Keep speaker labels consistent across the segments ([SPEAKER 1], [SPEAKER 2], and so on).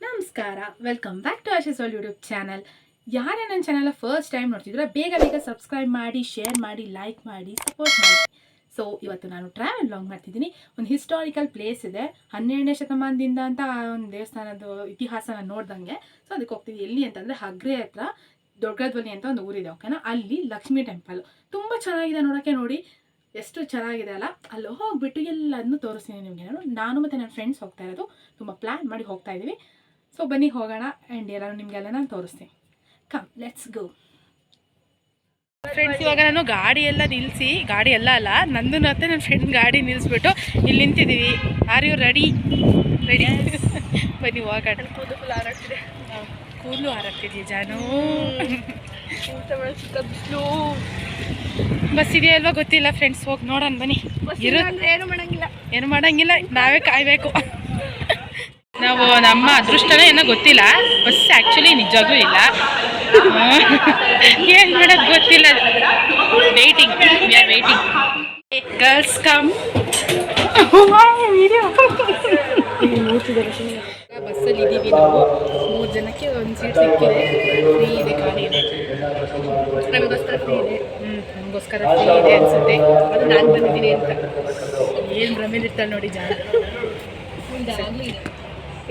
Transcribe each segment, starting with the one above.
[SPEAKER 1] ನಮಸ್ಕಾರ welcome back to Ashis world YouTube channel ಯಾರೇ ನನ್ನ ಚಾನಲ್ ಫಸ್ಟ್ ಟೈಮ್ ನೋಡ್ತಿದ್ರೆ ಬೇಗ ಬೇಗ ಸಬ್ಸ್ಕ್ರೈಬ್ ಮಾಡಿ ಶೇರ್ ಮಾಡಿ ಲೈಕ್ ಮಾಡಿ ಸಪೋರ್ಟ್ ಮಾಡಿ. ಸೊ ಇವತ್ತು ನಾನು ಟ್ರಾವೆಲ್ ಲಾಂಗ್ ಮಾಡ್ತಿದ್ದೀನಿ. ಒಂದು ಹಿಸ್ಟಾರಿಕಲ್ ಪ್ಲೇಸ್ ಇದೆ. ಹನ್ನೆರಡನೇ ಶತಮಾನದಿಂದ ಅಂತ ಒಂದು ದೇವಸ್ಥಾನದ ಇತಿಹಾಸನ ನೋಡ್ದಂಗೆ. ಸೊ ಅದಕ್ಕೆ ಹೋಗ್ತೀವಿ ಎಲ್ಲಿ ಅಂತಂದರೆ ಹಗ್ರೆ ಹತ್ರ. ದೊಡ್ಡಧ್ವನಿ ಅಂತ ಒಂದು ಊರಿದೆ ಓಕೆನಾ ಅಲ್ಲಿ ಲಕ್ಷ್ಮೀ ಟೆಂಪಲ್ ತುಂಬ ಚೆನ್ನಾಗಿದೆ ನೋಡೋಕ್ಕೆ ನೋಡಿ. ಎಷ್ಟು ಚೆನ್ನಾಗಿದೆ ಅಲ್ಲ? ಅಲ್ಲಿ ಹೋಗ್ಬಿಟ್ಟು ಎಲ್ಲದನ್ನು ತೋರಿಸ್ತೀನಿ ನಿಮಗೆ ನಾನು. ನಾನು ಮತ್ತು ನನ್ನ ಫ್ರೆಂಡ್ಸ್ ಹೋಗ್ತಾ ಇರೋದು. ತುಂಬ ಪ್ಲ್ಯಾನ್ ಮಾಡಿ ಹೋಗ್ತಾ ಇದ್ದೀವಿ. ಸೊ ಬನ್ನಿ ಹೋಗೋಣ ಆ್ಯಂಡ್ ಎಲ್ಲರೂ ನಿಮಗೆಲ್ಲ ನಾನು ತೋರಿಸ್ತೀನಿ. ಕಮ್ ಲೆಟ್ಸ್ ಗೋ ಫ್ರೆಂಡ್ಸ್ ಇವಾಗ ನಾನು ಗಾಡಿ ಎಲ್ಲ ನಿಲ್ಲಿಸಿ ಗಾಡಿ ಎಲ್ಲ ಅಲ್ಲ ನಂದು ಮತ್ತೆ ನನ್ನ ಫ್ರೆಂಡ್ ಗಾಡಿ ನಿಲ್ಲಿಸ್ಬಿಟ್ಟು ಇಲ್ಲಿ ನಿಂತಿದ್ದೀವಿ. ಆರ್ ಯು ರೆಡಿ ರೆಡಿ ಬನ್ನಿ ಹೋಗೋಣ.
[SPEAKER 2] ಕೂದಲು
[SPEAKER 1] ಹಾರಾಗ್ತಿದ್ಯಾ ಜಾನು?
[SPEAKER 2] ಬಿಸಿಲು
[SPEAKER 1] ಬಸ್ ಇದೆಯಾ ಅಲ್ವಾ ಗೊತ್ತಿಲ್ಲ ಫ್ರೆಂಡ್ಸ್ ಹೋಗಿ ನೋಡೋಣ ಬನ್ನಿ. ಇರು
[SPEAKER 2] ಏನು ಮಾಡಂಗಿಲ್ಲ.
[SPEAKER 1] ಏನು ಮಾಡಂಗಿಲ್ಲ ನಾವೇ ಕಾಯಬೇಕು. ನಾವು ನಮ್ಮ ಅದೃಷ್ಟನೇ ಏನೋ ಗೊತ್ತಿಲ್ಲ ಬಸ್ ಆ್ಯಕ್ಚುಲಿ ನಿಜವಾಗ್ಲೂ ಇಲ್ಲ. ಏನು ಮಾಡೋದು ಗೊತ್ತಿಲ್ಲ. Waiting we are waiting girls come ಬಸ್ಸಲ್ಲಿ ಇದ್ದೀವಿ ನಾವು. ಜನಕ್ಕೆ ಒಂದು ಸೀಟ್ ಸಿಕ್ಕಿದೆ. ಫ್ರೀ ಇದೆ ಖಾಲಿ ಇದೆ.
[SPEAKER 2] ನಮಗೋಸ್ಕರ ಫ್ರೀ ಇದೆ.
[SPEAKER 1] ಹ್ಞೂ ನಮಗೋಸ್ಕರ ಫ್ರೀ ಇದೆ ಅನಿಸುತ್ತೆ. ಅದು ನಾನು ಬಂದಿದ್ದೀನಿ ಅಂತ. ಏನು ಭ್ರಮೇಲಿ ಇರ್ತಾಳೆ ನೋಡಿ
[SPEAKER 2] ಜನ.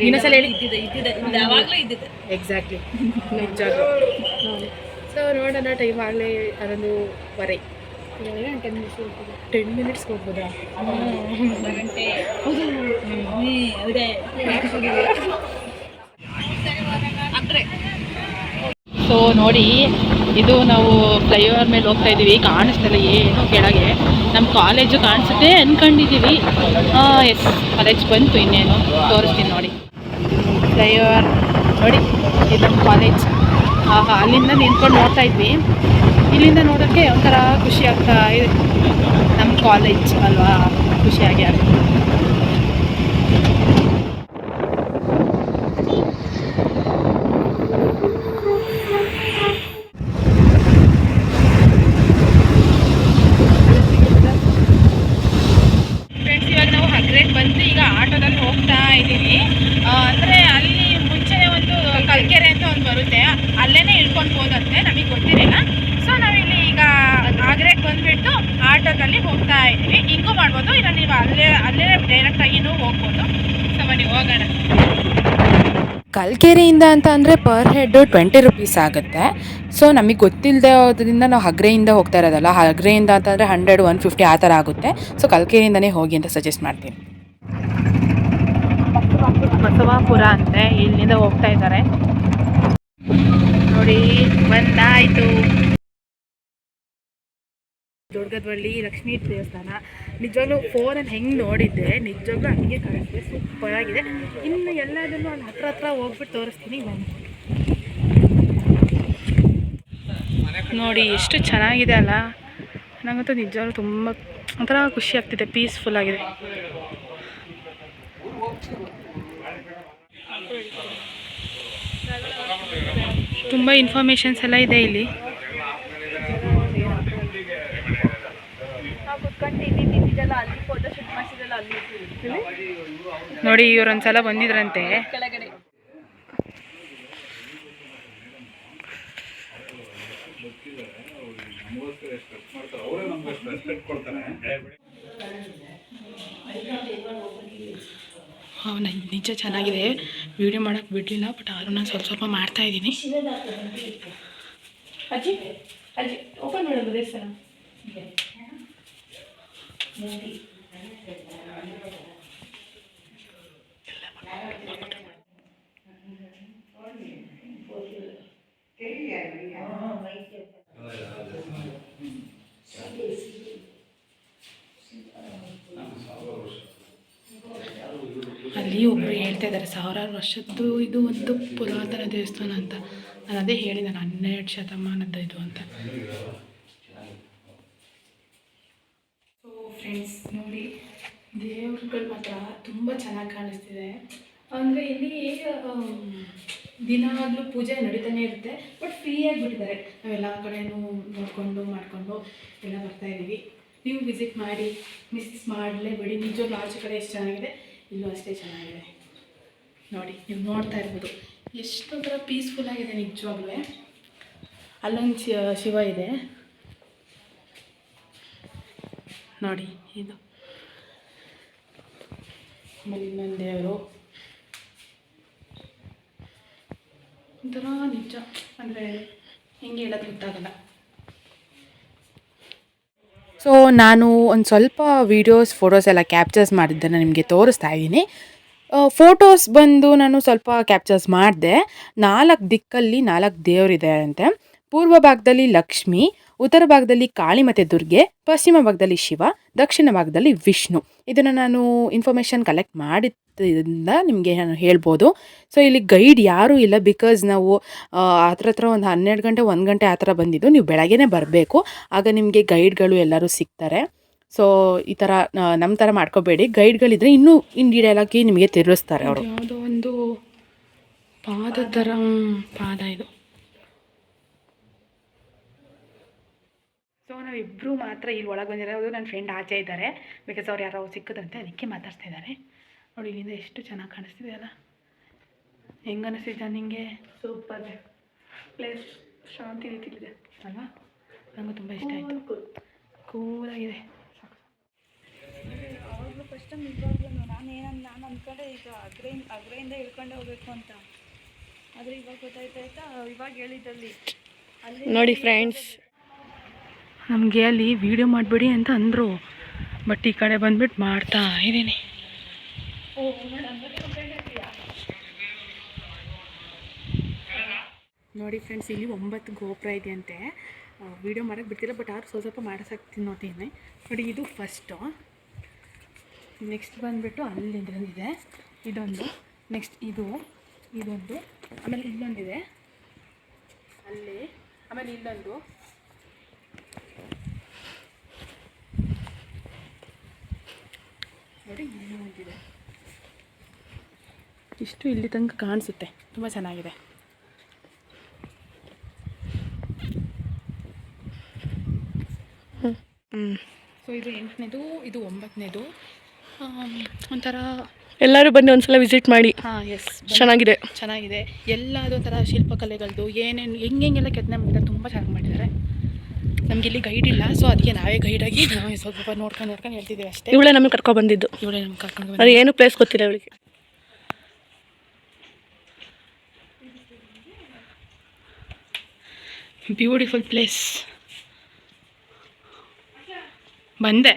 [SPEAKER 1] ಇನ್ನೊಂದ್ಸಲ ಹೇಳಿ.
[SPEAKER 2] ಇದ್ದಿದೆ ಇದ್ದಿದೆ. ಯಾವಾಗಲೂ ಇದ್ದಿದೆ.
[SPEAKER 1] ಎಕ್ಸಾಕ್ಟ್ಲಿ ನಿಜ ಸೊ ನೋಡೋಣ ಟೈಮ್ ಆಗಲೇ ಅದೊಂದು ವರೆ
[SPEAKER 2] ಟೆನ್ ಮಿನಿಟ್ಸ್
[SPEAKER 1] ಟೆನ್ ಮಿನಿಟ್ಸ್ ಹೋಗ್ಬೋದಾ
[SPEAKER 2] ಗಂಟೆ ಅದೇ ಅಂದ್ರೆ
[SPEAKER 1] ಸೊ ನೋಡಿ, ಇದು ನಾವು ಫ್ಲೈಓವರ್ ಮೇಲೆ ಹೋಗ್ತಾ ಇದ್ದೀವಿ ಕಾಣಿಸ್ತಲ್ಲ ಏನು ಕೆಳಗೆ. ನಮ್ಮ ಕಾಲೇಜು ಕಾಣಿಸುತ್ತೆ ಅಂದ್ಕೊಂಡಿದ್ದೀವಿ ಎಸ್ ಕಾಲೇಜ್ ಬಂತು ಇನ್ನೇನು. ತೋರಿಸ್ತೀನಿ ನೋಡಿ. ಫ್ಲೈಓವರ್ ನೋಡಿ, ಇದು ನಮ್ಮ ಕಾಲೇಜ್ ಆಹಾ, ಅಲ್ಲಿಂದ ನಿಂತ್ಕೊಂಡು ನೋಡ್ತಾ ಇದ್ವಿ. ಇಲ್ಲಿಂದ ನೋಡೋಕ್ಕೆ ಒಂಥರ ಖುಷಿ ಆಗ್ತಾ ಇದೆ. ನಮ್ಮ ಕಾಲೇಜ್ ಅಲ್ವಾ, ಖುಷಿಯಾಗಿ ಆಗುತ್ತೆ ಫ್ರೆಂಡ್ಸ್ ಇವಾಗ ನಾವು ಹಗ್ರೆಗೆ ಬಂದು ಈಗ ಆಟೋದಲ್ಲಿ ಇದ್ದೀವಿ ಅಂದರೆ ಅಲ್ಲಿ ಮುಂಚೆನೇ ಒಂದು ಕಲ್ಕೆರೆ ಅಂತ ಒಂದು ಬರುತ್ತೆ. ಅಲ್ಲೇ ಇಳ್ಕೊಂಡು ಹೋದಂತೆ, ನಮಗೆ ಗೊತ್ತಿರಲಿಲ್ಲ. ಸೊ ನಾವಿಲ್ಲಿ ಈಗ ಆಗ್ರೆಗೆ ಬಂದುಬಿಟ್ಟು ಆಟೋದಲ್ಲಿ ಹೋಗ್ತಾ ಇದ್ದೀವಿ. ಹಿಂಗೂ ಮಾಡ್ಬೋದು, ಇಲ್ಲ ನೀವು ಅಲ್ಲೇ ಅಲ್ಲೇ ಡೈರೆಕ್ಟಾಗಿನೂ ಹೋಗ್ಬೋದು. ಸೊ ಬನ್ನಿ, ಹೋಗೋಣ.
[SPEAKER 3] ಕಲ್ಕೆರೆಯಿಂದ ಅಂತ ಅಂದರೆ ಪರ್ ಹೆಡ್ಡು ಟ್ವೆಂಟಿ ರುಪೀಸ್ ಆಗುತ್ತೆ. ಸೊ ನಮಗೆ ಗೊತ್ತಿಲ್ಲದೆ ಹೋದ್ರಿಂದ ನಾವು ಹಗ್ರೆಯಿಂದ ಹೋಗ್ತಾ ಇರೋದಲ್ಲ. ಹಗ್ರೆಯಿಂದ ಅಂತಂದರೆ ಹಂಡ್ರೆಡ್ ಒನ್ ಫಿಫ್ಟಿ ಆ ಥರ ಆಗುತ್ತೆ. ಸೊ ಕಲ್ಕೆರೆಯಿಂದನೇ ಹೋಗಿ ಅಂತ ಸಜೆಸ್ಟ್ ಮಾಡ್ತೀನಿ.
[SPEAKER 1] ಬಸವಾಪುರ ಅಂತೆ ಇಲ್ಲಿಂದ ಹೋಗ್ತಾ ಇದ್ದಾರೆ. ನೋಡಿ, ಬಂದಾಯ್ತು. ದುರ್ಗದವಳ್ಳಿ, ಲಕ್ಷ್ಮೀ ದೇವಸ್ಥಾನ. ನಿಜವಾಗ್ಲೂ ಫೋನಲ್ಲಿ ಹೆಂಗೆ ನೋಡಿದ್ದೆ, ನಿಜವಾಗ್ಲೂ ಹಂಗೆ ಕಾಣಿಸ್ತಿದೆ ಸೂಪರ್ ಆಗಿದೆ. ಇನ್ನು ಎಲ್ಲದನ್ನು ಅಲ್ಲಿ ಹತ್ರ ಹತ್ರ ಹೋಗ್ಬಿಟ್ಟು ತೋರಿಸ್ತೀನಿ ನೋಡಿ ಎಷ್ಟು ಚೆನ್ನಾಗಿದೆ ಅಲ್ಲ. ನನಗಂತೂ ನಿಜವಾಗ್ಲೂ ತುಂಬ ಒಂಥರ ಖುಷಿ ಆಗ್ತಿದೆ ಪೀಸ್ಫುಲ್ ಆಗಿದೆ. ತುಂಬ ಇನ್ಫಾರ್ಮೇಷನ್ಸ್ ಎಲ್ಲ ಇದೆ ಇಲ್ಲಿ. ನೋಡಿ ಇವ್ರೊಂದ್ಸಲ ಬಂದಿದ್ರಂತೆ.
[SPEAKER 2] ಕೆಳಗಡೆ
[SPEAKER 1] ನಿಜ ಚೆನ್ನಾಗಿದೆ. ವಿಡಿಯೋ ಮಾಡೋಕ್ಕೆ ಬಿಡಲಿಲ್ಲ ಬಟ್ ಆದ್ರೂ ನಾನು ಸ್ವಲ್ಪ ಸ್ವಲ್ಪ ಮಾಡ್ತಾ ಇದ್ದೀನಿ. ಅಜ್ಜಿ ಅಜ್ಜಿ ಓಪನ್ ಮಾಡೋದು ದೇವಸ್ಥಾನ ಹೇಳ್ತಾ ಇದ್ದಾರೆ. ಸಾವಿರಾರು ವರ್ಷದ್ದು ಇದು ಒಂದು ಪುರಾತನ ದೇವಸ್ಥಾನ ಅಂತ. ನಾನು ಅದೇ ಹೇಳಿದೆ, ನಾನು ಹನ್ನೆರಡು ಶತಮಾನದ ಇದು ಅಂತ. ಸೊ ಫ್ರೆಂಡ್ಸ್ ನೋಡಿ, ದೇವ್ರುಗಳು ಮಾತ್ರ ತುಂಬ ಚೆನ್ನಾಗಿ ಕಾಣಿಸ್ತಿದೆ. ಅಂದರೆ ಇಲ್ಲಿ ದಿನ ದಿನಾಗಲೂ ಪೂಜೆ ನಡೀತಾನೆ ಇರುತ್ತೆ, ಬಟ್ ಫ್ರೀಯಾಗಿ ಬಿಟ್ಟಿದ್ದಾರೆ. ನಾವೆಲ್ಲ ಕಡೆನೂ ನೋಡಿಕೊಂಡು, ಮಾಡಿಕೊಂಡು ಎಲ್ಲ ಬರ್ತಾ ಇದ್ದೀವಿ. ನೀವು ವಿಸಿಟ್ ಮಾಡಿ ಮಿಸ್ ಮಾಡಲೇಬೇಡಿ. ನಿಜ ಆಚೆ ಕಡೆ ಎಷ್ಟು ಚೆನ್ನಾಗಿದೆ, ಇಲ್ಲೂ ಅಷ್ಟೇ ಚೆನ್ನಾಗಿದೆ. ನೋಡಿ, ನೀವು ನೋಡ್ತಾ ಇರ್ಬೋದು. ಎಷ್ಟು ಥರ ಪೀಸ್ಫುಲ್ ಆಗಿದೆ ನಿಜವಾಗ್ಲೂ. ಅಲ್ಲೊಂದು ಶಿವ ಇದೆ. ನೋಡಿ, ಇದು. ಆಮೇಲೆ ಇನ್ನೊಂದು ದೇವರು. ಒಂಥರ ನಿಜ. ಅಂದರೆ ಹೆಂಗೆ ಹೇಳೋದು ಗೊತ್ತಾಗಲ್ಲ.
[SPEAKER 3] ಸೊ ನಾನು ಒಂದು ಸ್ವಲ್ಪ ವೀಡಿಯೋಸ್ ಫೋಟೋಸ್ ಎಲ್ಲ ಕ್ಯಾಪ್ಚರ್ಸ್ ಮಾಡಿದ್ದನ್ನು ನಿಮಗೆ ತೋರಿಸ್ತಾ ಇದ್ದೀನಿ. ಫೋಟೋಸ್ ಬಂದು ನಾನು ಸ್ವಲ್ಪ ಕ್ಯಾಪ್ಚರ್ಸ್ ಮಾಡಿದೆ. ನಾಲ್ಕು ದಿಕ್ಕಲ್ಲಿ ನಾಲ್ಕು ದೇವರಿದೆ ಅಂತೆ. ಪೂರ್ವ ಭಾಗದಲ್ಲಿ ಲಕ್ಷ್ಮಿ, ಉತ್ತರ ಭಾಗದಲ್ಲಿ ಕಾಳಿ ಮತ್ತು ದುರ್ಗೆ, ಪಶ್ಚಿಮ ಭಾಗದಲ್ಲಿ ಶಿವ, ದಕ್ಷಿಣ ಭಾಗದಲ್ಲಿ ವಿಷ್ಣು. ಇದನ್ನು ನಾನು ಇನ್ಫಾರ್ಮೇಷನ್ ಕಲೆಕ್ಟ್ ಮಾಡಿದ್ದರಿಂದ ನಿಮಗೆ ನಾನು ಹೇಳ್ಬೋದು. ಸೊ ಇಲ್ಲಿ ಗೈಡ್ ಯಾರೂ ಇಲ್ಲ ಬಿಕಾಸ್ ನಾವು ಹತ್ರ ಹತ್ರ ಒಂದು ಹನ್ನೆರಡು ಗಂಟೆ, ಒಂದು ಗಂಟೆ ಆ ಥರ ಬಂದಿದ್ದು. ನೀವು ಬೆಳಗ್ಗೆನೇ ಬರಬೇಕು. ಆಗ ನಿಮಗೆ ಗೈಡ್ಗಳು ಎಲ್ಲರೂ ಸಿಗ್ತಾರೆ. ಸೊ ಈ ಥರ ನಮ್ಮ ಥರ ಮಾಡ್ಕೋಬೇಡಿ. ಗೈಡ್ಗಳಿದ್ರೆ ಇನ್ನೂ ಇನ್ ಡೀಟೇಲ್ ಆಗಿ ನಿಮಗೆ ತಿರುಗಿಸ್ತಾರೆ ಅವರು.
[SPEAKER 1] ಯಾವುದೋ ಒಂದು ಪಾದ ಥರ ಪಾದ ಇದು. ಸೊ ನಾವಿಬ್ಬರು ಮಾತ್ರ ಇಲ್ಲಿ ಒಳಗೆ ಬಂದಿರೋದು. ನನ್ನ ಫ್ರೆಂಡ್ ಆಚೆ ಇದ್ದಾರೆ ಬಿಕಾಸ್ ಅವ್ರು ಯಾರೋ ಸಿಕ್ಕದಂತೆ ಅದಕ್ಕೆ ಮಾತಾಡ್ತಾ ಇದ್ದಾರೆ ನೋಡಿ ಇಲ್ಲಿಂದ ಎಷ್ಟು ಚೆನ್ನಾಗಿ ಕಾಣಿಸ್ತಿದೆ ಅಲ್ಲ? ಹೆಂಗೆ ಅನಿಸ್ತಿದ್ದ ನಿಮಗೆ ಸೂಪರ್ ಪ್ಲೇಸ್ ಶಾಂತಿ ರೀತಿಲಿದೆ ಅಲ್ವಾ? ನನಗೂ ತುಂಬ ಇಷ್ಟ ಆಯಿತು. ಕೂಲಾಗಿದೆ
[SPEAKER 2] ಅವಾಗಲೂ ಫಸ್ಟ್ ಟೈಮ್ ಇವಾಗಲೂ ನಾನು ಏನನ್ನ ನಾನು ಅಂದ್ಕೊಂಡೆ ಈಗ ಅಗ್ರೆಯಿಂದ ಅಗ್ರೆಯಿಂದ ಇಳ್ಕೊಂಡು ಹೋಗ್ಬೇಕು ಅಂತ. ಆದರೆ ಇವಾಗ ಗೊತ್ತಾಯ್ತಾಯ್ತಾ ಇವಾಗ ಹೇಳಿದ್ದಲ್ಲಿ ಅಲ್ಲಿ
[SPEAKER 4] ನೋಡಿ ಫ್ರೆಂಡ್ಸ್
[SPEAKER 1] ನಮಗೆ ಅಲ್ಲಿ ವಿಡಿಯೋ ಮಾಡಿಬಿಡಿ ಅಂತ ಅಂದರು. ಬಟ್ ಈ ಕಡೆ ಬಂದ್ಬಿಟ್ಟು ಮಾಡ್ತಾ ಇದ್ದೀನಿ ನೋಡಿ ಫ್ರೆಂಡ್ಸ್ ಇಲ್ಲಿ ಒಂಬತ್ತು ಗೋಪುರ ಇದೆಯಂತೆ. ವಿಡಿಯೋ ಮಾಡೋಕ್ಕೆ ಬಿಡ್ತಿಲ್ಲ ಬಟ್ ಆರು ಸ್ವಲ್ಪ ಸ್ವಲ್ಪ ಮಾಡಿಸಕ್ಕೆ ತಿನ್ನೋತೀನಿ. ನೋಡಿ ಇದು ಫಸ್ಟು ನೆಕ್ಸ್ಟ್ ಬಂದುಬಿಟ್ಟು ಅಲ್ಲಿಂದ್ರಂದಿದೆ ಇದೊಂದು. ನೆಕ್ಸ್ಟ್ ಇದು. ಇದೊಂದು. ಆಮೇಲೆ ಇಲ್ಲೊಂದಿದೆ ಅಲ್ಲಿ. ಆಮೇಲೆ ಇಲ್ಲೊಂದು ನೋಡಿ ಇಲ್ಲಿ ಒಂದಿದೆ. ಇಷ್ಟು ಇಲ್ಲಿ ತನಕ ಕಾಣಿಸುತ್ತೆ. ತುಂಬ ಚೆನ್ನಾಗಿದೆ. ಸೊ ಇದು ಎಂಟನೇದು, ಇದು ಒಂಬತ್ತನೇದು. ಒಂಥರ
[SPEAKER 4] ಎಲ್ಲರೂ ಬಂದು ಒಂದ್ಸಲ ವಿಸಿಟ್ ಮಾಡಿ.
[SPEAKER 1] ಹಾಂ ಎಸ್
[SPEAKER 4] ಚೆನ್ನಾಗಿದೆ.
[SPEAKER 1] ಚೆನ್ನಾಗಿದೆ. ಎಲ್ಲದು ಒಂಥರ ಶಿಲ್ಪಕಲೆಗಳದ್ದು ಏನೇನು ಹೆಂಗೆಲ್ಲ ಕೆತ್ತನೆ ಮಾಡಿದ್ದಾರೆ ತುಂಬ ಚೆನ್ನಾಗಿ ಮಾಡಿದ್ದಾರೆ. ನಮಗೆ ಇಲ್ಲಿ ಗೈಡ್ ಇಲ್ಲ ಸೊ ಅದಕ್ಕೆ ನಾವೇ ಗೈಡಾಗಿ ನಾವೇ ಸ್ವಲ್ಪ ನೋಡ್ಕೊಂಡು ನೋಡ್ಕೊಂಡು ಹೇಳ್ತಿದ್ದೀವಿ ಅಷ್ಟೇ.
[SPEAKER 4] ಇವಳೆ ನಮಗೆ ಕರ್ಕೊಂಡು ಬಂದಿದ್ದು.
[SPEAKER 1] ಇವಳೆ ನಮ್ಗೆ ಕರ್ಕೊಂಡು
[SPEAKER 4] ಅದು ಏನು ಪ್ಲೇಸ್ ಗೊತ್ತಿಲ್ಲ ಇವಳಿಗೆ.
[SPEAKER 1] ಬ್ಯೂಟಿಫುಲ್ ಪ್ಲೇಸ್ ಬಂದೆ.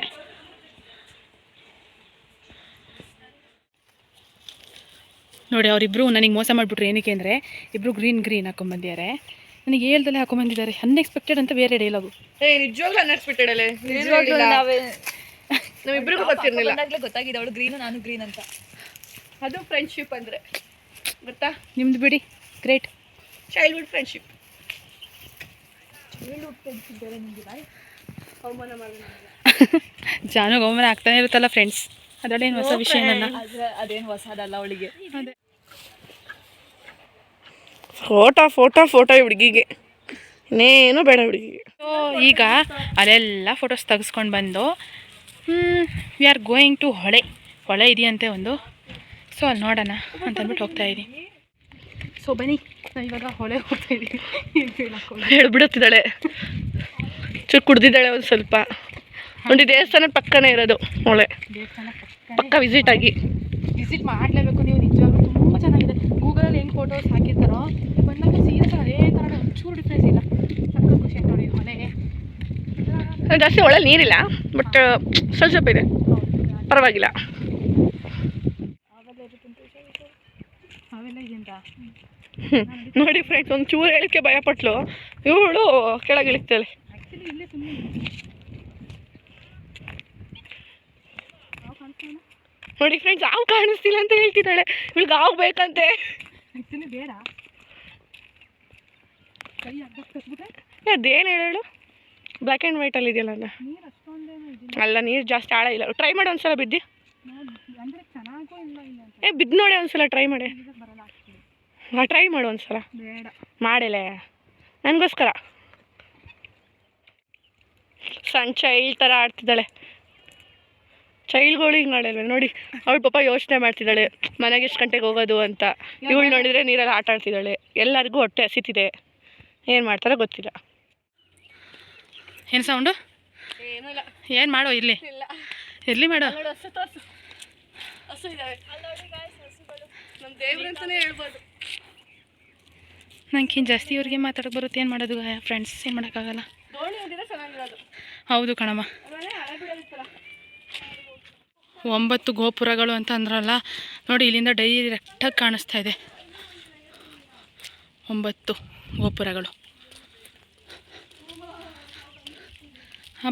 [SPEAKER 1] ನೋಡಿ ಅವರಿಬ್ಬರು ನನಗೆ ಮೋಸ ಮಾಡಿಬಿಟ್ರು ಏನಕ್ಕೆ ಅಂದರೆ ಇಬ್ಬರು ಗ್ರೀನ್ ಗ್ರೀನ್ ಹಾಕೊಂಬಂದಿದ್ದಾರೆ ನನಗೆ ಹೇಳ್ದಲ್ಲೇ ಹಾಕೊಂಬಂದಿದ್ದಾರೆ ಅನ್ಎಕ್ಸ್ಪೆಕ್ಟೆಡ್ ಅಂತ ಬೇರೆ ಡೈಲಾಗು
[SPEAKER 4] ಏ ನಿಜವಾಗ್ಲೂ ಅನ್ಎಕ್ಸ್ಪೆಕ್ಟೆಡ್ ಅಲ್ಲೇ?
[SPEAKER 2] ನಿಜವಾಗ್ಲೂ ನಾವೇ
[SPEAKER 4] ಗೊತ್ತಿರಲಿಲ್ಲ.
[SPEAKER 2] ಗೊತ್ತಾಗಿದೆ ಅವಳು ಗ್ರೀನು ನಾನು ಗ್ರೀನ್ ಅಂತ.
[SPEAKER 4] ಅದು ಫ್ರೆಂಡ್ಶಿಪ್ ಅಂದರೆ. ಗೊತ್ತಾ?
[SPEAKER 1] ನಿಮ್ದು ಬಿಡಿ. ಗ್ರೇಟ್
[SPEAKER 4] ಚೈಲ್ಡ್ಹುಡ್ ಫ್ರೆಂಡ್ಶಿಪ್
[SPEAKER 1] ಜಾನು ಗೌಮನ ಆಗ್ತಾನೆ ಇರುತ್ತಲ್ಲ ಫ್ರೆಂಡ್ಸ್ ಅದರಲ್ಲೇನು ಹೊಸ ವಿಷಯ
[SPEAKER 2] ಅದೇನು ಹೊಸದಲ್ಲ ಅವಳಿಗೆ.
[SPEAKER 4] ಫೋಟೋ ಫೋಟೋ ಫೋಟೋ ಹುಡುಗಿಗೆ. ಇನ್ನೇನು ಬೇಡ ಹುಡುಗಿಗೆ.
[SPEAKER 1] ಸೊ ಈಗ ಅಲ್ಲೆಲ್ಲ ಫೋಟೋಸ್ ತೆಗೆಸ್ಕೊಂಡು ಬಂದು ವಿ ಆರ್ ಗೋಯಿಂಗ್ ಟು ಹೊಳೆ. ಹೊಳೆ ಇದೆಯಂತೆ ಒಂದು. ಸೊ ಅಲ್ಲಿ ನೋಡೋಣ ಅಂತ ಅಂದ್ಬಿಟ್ಟು ಹೋಗ್ತಾ ಇದ್ದೀನಿ ಸೊ ಬನ್ನಿ. ನಾವು ಇವಾಗ ಹೊಳೆ ಹೋಗ್ತಾ ಇದ್ದೀವಿ
[SPEAKER 4] ಹೇಳ್ಬಿಡುತ್ತಿದ್ದಾಳೆ. ಚೂರು ಕುಡ್ದಿದ್ದಾಳೆ ಒಂದು ಸ್ವಲ್ಪ. ಒಂದು ದೇವಸ್ಥಾನ ಪಕ್ಕನೇ ಇರೋದು ಹೊಳೆ.
[SPEAKER 1] ದೇವಸ್ಥಾನ
[SPEAKER 4] ಪಕ್ಕ ವಿಸಿಟ್ ಆಗಿ.
[SPEAKER 1] ವಿಸಿಟ್ ಮಾಡಲೇಬೇಕು ನೀವು ನಿಜವಾಗ್ಲೂ ತುಂಬ ಚೆನ್ನಾಗಿದೆ. ಗೂಗಲಲ್ಲಿ ಹೆಂಗೆ ಫೋಟೋಸ್ ಹಾಕಿರ್ತಾರೋ ಬಂದಾಗ ಸೀರಿಯಸ್ ಅದೇ ಥರ ಒಂಚೂರು ಡಿಫ್ರೆನ್ಸ್ ಇಲ್ಲ. ಸಕ್ಕ ಖುಷಿ ಆಗ್ತಾವೆ ನೋಡಿ ಮನೆಗೆ.
[SPEAKER 4] ಜಾಸ್ತಿ ಒಳ್ಳೆ ನೀರಿಲ್ಲ ಬಟ್ ಸ್ವಲ್ಪ ಸ್ವಲ್ಪ ಇದೆ. ಪರವಾಗಿಲ್ಲ. ನೋಡಿ ಫ್ರೆಂಡ್ಸ್ ಒಂದು ಚೂರು ಹೇಳಿಕೆ ಭಯಪಟ್ಲು. ಇವಳು ಕೆಳಗೆ ಇಳಿತಾಳೆ
[SPEAKER 1] ಆ್ಯಕ್ಚುಲಿ ಇಲ್ಲೇ ಸುಮ್ಮನೆ
[SPEAKER 4] ನೋಡಿ ಫ್ರೆಂಡ್ಸ್ ಹಾವು ಕಾಣಿಸ್ತಿಲ್ಲ ಅಂತ ಹೇಳ್ತಿದ್ದಾಳೆ. ಇವಳಿಗೆ ಹಾವು ಬೇಕಂತೆ.
[SPEAKER 1] ಬೇಡ.
[SPEAKER 4] ಅದೇನು ಹೇಳು ಬ್ಲ್ಯಾಕ್ ಆ್ಯಂಡ್ ವೈಟಲ್ಲಿ ಇದೆಯಲ್ಲ ಅಲ್ಲ ಅಲ್ಲ ನೀರು ಜಾಸ್ತಿ ಆಳ ಇಲ್ಲ. ಟ್ರೈ ಮಾಡಿ ಒಂದ್ಸಲ ಬಿದ್ದಿ. ಏ ಬಿದ್ದು ನೋಡಿ ಒಂದ್ಸಲ ಟ್ರೈ ಮಾಡಿ. ಹಾಂ ಟ್ರೈ ಮಾಡು ಒಂದ್ಸಲ.
[SPEAKER 2] ಬೇಡ.
[SPEAKER 4] ಮಾಡಿಲೆ. ನನಗೋಸ್ಕರ. ಸಂಚ ಚೈಲ್ಡ್ ಥರ ಆಡ್ತಿದ್ದಾಳೆ. ಚೈಲ್ಡ್ಗಳು ಹಿಂಗೆ ಆಡಲ್ವ ನೋಡಿ ಅವಳು ಪಾಪ ಯೋಚನೆ ಮಾಡ್ತಿದ್ದಾಳೆ ಮನೆಗೆ ಎಷ್ಟು ಗಂಟೆಗೆ ಹೋಗೋದು ಅಂತ. ಇವಳು ನೋಡಿದರೆ ನೀರಲ್ಲಿ ಆಟ ಆಡ್ತಿದ್ದಾಳೆ. ಎಲ್ಲರಿಗೂ ಹೊಟ್ಟೆ ಹಸಿತಿದೆ. ಏನು ಮಾಡ್ತಾರೋ ಗೊತ್ತಿಲ್ಲ.
[SPEAKER 1] ಏನು ಸೌಂಡು?
[SPEAKER 4] ಏನೂ ಇಲ್ಲ.
[SPEAKER 1] ಏನು ಮಾಡೋ ಇಲ್ಲಿ?
[SPEAKER 4] ಇಲ್ಲ.
[SPEAKER 1] ಎಲ್ಲಿ ಮಾಡೋ? ನಂಗೆ ಜಾಸ್ತಿ ಇವ್ರಿಗೆ ಮಾತಾಡೋಕೆ ಬರುತ್ತೆ ಏನು ಮಾಡೋದು ಫ್ರೆಂಡ್ಸ್ ಏನು ಮಾಡೋಕ್ಕಾಗಲ್ಲ. ಹೌದು ಕಣಮ್ಮ. ಒಂಬತ್ತು ಗೋಪುರಗಳು ಅಂತ ಅಂದ್ರಲ್ಲ ನೋಡಿ ಇಲ್ಲಿಂದ ಡೈರೆಕ್ಟಾಗಿ ಕಾಣಿಸ್ತಾ ಇದೆ. ಒಂಬತ್ತು ಗೋಪುರಗಳು.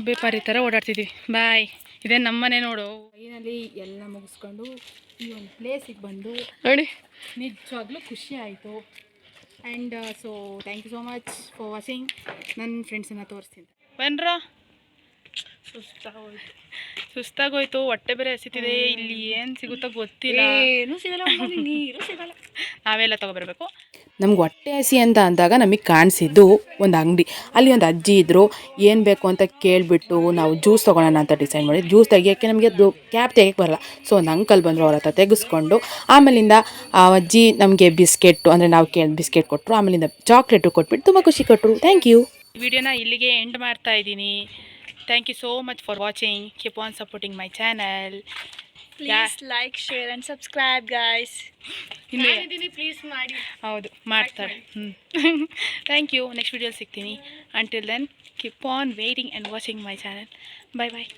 [SPEAKER 1] ಬೇಪಾರಿ ಪಾರಿ ಥರ ಓಡಾಡ್ತಿದ್ವಿ. ಬಾಯ್ ಇದೇ ನಮ್ಮನೆ ನೋಡು. ಫೈನಲಿ ಎಲ್ಲ ಮುಗಿಸ್ಕೊಂಡು ಈ ಒಂದು ಪ್ಲೇಸಿಗೆ ಬಂದು
[SPEAKER 4] ನೋಡಿ.
[SPEAKER 1] ನಿಜವಾಗ್ಲೂ ಖುಷಿ ಆಯಿತು. And so thank you so much for watching ನನ್ನ ಫ್ರೆಂಡ್ಸನ್ನು ತೋರಿಸ್ತೀನಿ. ಬನ್ರ
[SPEAKER 4] ಸುಸ್ತಾಗೋಯ್ತು.
[SPEAKER 1] ಸುಸ್ತಾಗೋಯ್ತು ಹೊಟ್ಟೆ ಬೇರೆ ಹಸಿತಿದೆ ಇಲ್ಲಿ ಏನು ಸಿಗುತ್ತೋ ಗೊತ್ತಿಲ್ಲ.
[SPEAKER 4] ಏನೂ ಸಿಗಲ್ಲ ನೀರು ಸಿಗಲ್ಲ.
[SPEAKER 1] ನಾವೆಲ್ಲ ತಗೋಬರ್ಬೇಕು.
[SPEAKER 5] ನಮ್ಗೆ ಹೊಟ್ಟೆ ಹಸಿ ಅಂತ ಅಂದಾಗ ನಮಗೆ ಕಾಣಿಸಿದ್ದು ಒಂದು ಅಂಗಡಿ. ಅಲ್ಲಿ ಒಂದು ಅಜ್ಜಿ ಇದ್ದರು ಏನು ಬೇಕು ಅಂತ ಕೇಳಿಬಿಟ್ಟು ನಾವು ಜ್ಯೂಸ್ ತೊಗೊಳೋಣ ಅಂತ ಡಿಸೈಡ್ ಮಾಡಿ ಜ್ಯೂಸ್ ತೆಗಿಯೋಕ್ಕೆ ನಮಗೆ ಅದು ಕ್ಯಾಬ್ ತೆಗಿಯಕ್ಕೆ ಬರಲ್ಲ. ಸೊ ಒಂದು ಅಂಕಲ್ ಬಂದರು ಅವ್ರ ಹತ್ರ ತೆಗೆಸ್ಕೊಂಡು ಆಮೇಲಿಂದ ಆ ಅಜ್ಜಿ ನಮಗೆ ಬಿಸ್ಕೆಟ್ಟು ಅಂದರೆ ನಾವು ಕೇಳಿ ಬಿಸ್ಕೆಟ್ ಕೊಟ್ಟರು ಆಮೇಲಿಂದ ಚಾಕ್ಲೇಟು ಕೊಟ್ಬಿಟ್ಟು ತುಂಬ ಖುಷಿ ಕೊಟ್ಟರು ಥ್ಯಾಂಕ್ ಯು.
[SPEAKER 1] ವಿಡಿಯೋನ ಇಲ್ಲಿಗೆ ಎಂಡ್ ಮಾಡ್ತಾ ಇದ್ದೀನಿ. Thank you so much for watching keep on supporting my channel
[SPEAKER 2] please like share and subscribe guys
[SPEAKER 1] ಇನ್ನು
[SPEAKER 4] ಪ್ಲೀಸ್ ಮಾಡಿ
[SPEAKER 1] ಹೌದು ಮಾಡ್ತಾರೆ. ಹ್ಞೂ ಥ್ಯಾಂಕ್ ಯು ನೆಕ್ಸ್ಟ್ ವಿಡಿಯೋಲಿ ಸಿಗ್ತೀನಿ. Until then keep on waiting and watching my channel bye bye